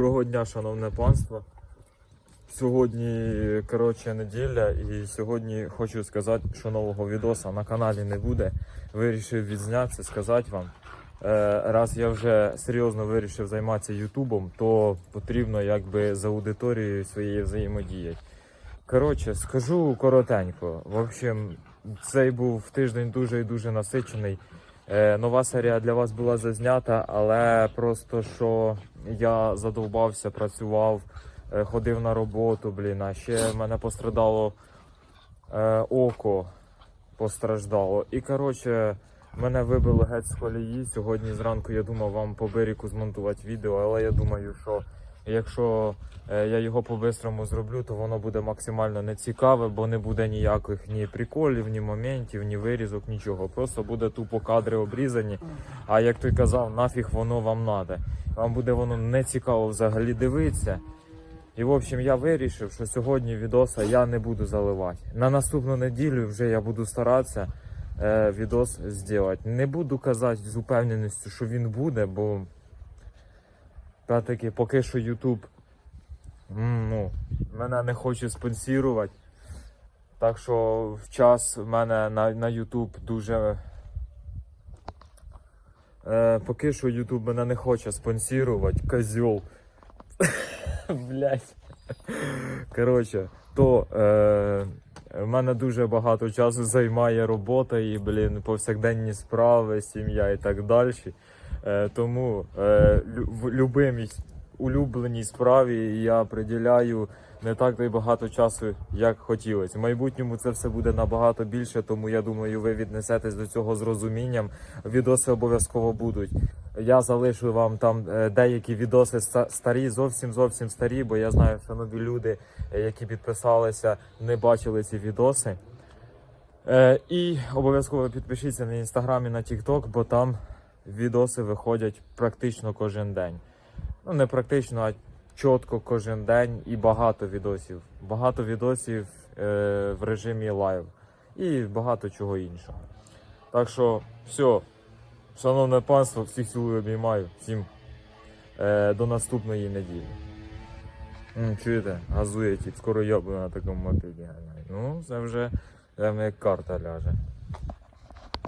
Доброго дня, шановне панство. Сьогодні, коротше, неділя, і сьогодні хочу сказати, що нового відоса на каналі не буде. Вирішив відзнятися, сказати вам. Е, раз я вже серйозно вирішив займатися Ютубом, то потрібно якби за аудиторією своєю взаємодіяти. Коротше, скажу коротенько. В общем, цей був тиждень дуже і дуже насичений. Е, нова серія для вас була зазнята, але просто що я задовбався, працював, е, ходив на роботу, блін, а ще в мене пострадало е, око постраждало. І коротше, мене вибило геть з колії. Сьогодні зранку я думав вам по берегу змонтувати відео, але я думаю, що якщо е, я його по-бистрому зроблю, то воно буде максимально нецікаве, бо не буде ніяких ні приколів, ні моментів, ні вирізок, нічого. Просто буде тупо кадри обрізані. А як той казав, нафіг воно вам надо. Вам буде воно не цікаво взагалі дивитися. І в общем, я вирішив, що сьогодні відоса я не буду заливати. На наступну неділю вже я буду старатися е, відос зробити. Не буду казати з упевненістю, що він буде, бо таки поки що YouTube ну, мене не хоче спонсорувати. Так що в час в мене на, на дуже. Е, поки що YouTube мене не хоче спонсорувати, козьол. Блять. Коротше, то е, в мене дуже багато часу займає робота і, блін, повсякденні справи, сім'я і так далі. Е, тому е, в любимій улюбленій справі я приділяю не так то багато часу, як хотілося. В майбутньому це все буде набагато більше, тому я думаю, ви віднесетесь до цього з розумінням. Відоси обов'язково будуть. Я залишу вам там е, деякі відоси старі, зовсім зовсім старі, бо я знаю, що нові люди, які підписалися, не бачили ці відоси. І обов'язково підпишіться на інстаграм і на Тікток, бо там відоси виходять практично кожен день. Ну, не практично, а чітко кожен день і багато відосів. Багато відосів е, в режимі лайв і багато чого іншого. Так що, все, шановне панство, всіх цілую обіймаю. Всім е, до наступної неділі. Чуєте, газує тіп, скоро я буду на такому мотиві. Ну, це вже прямо як карта ляже.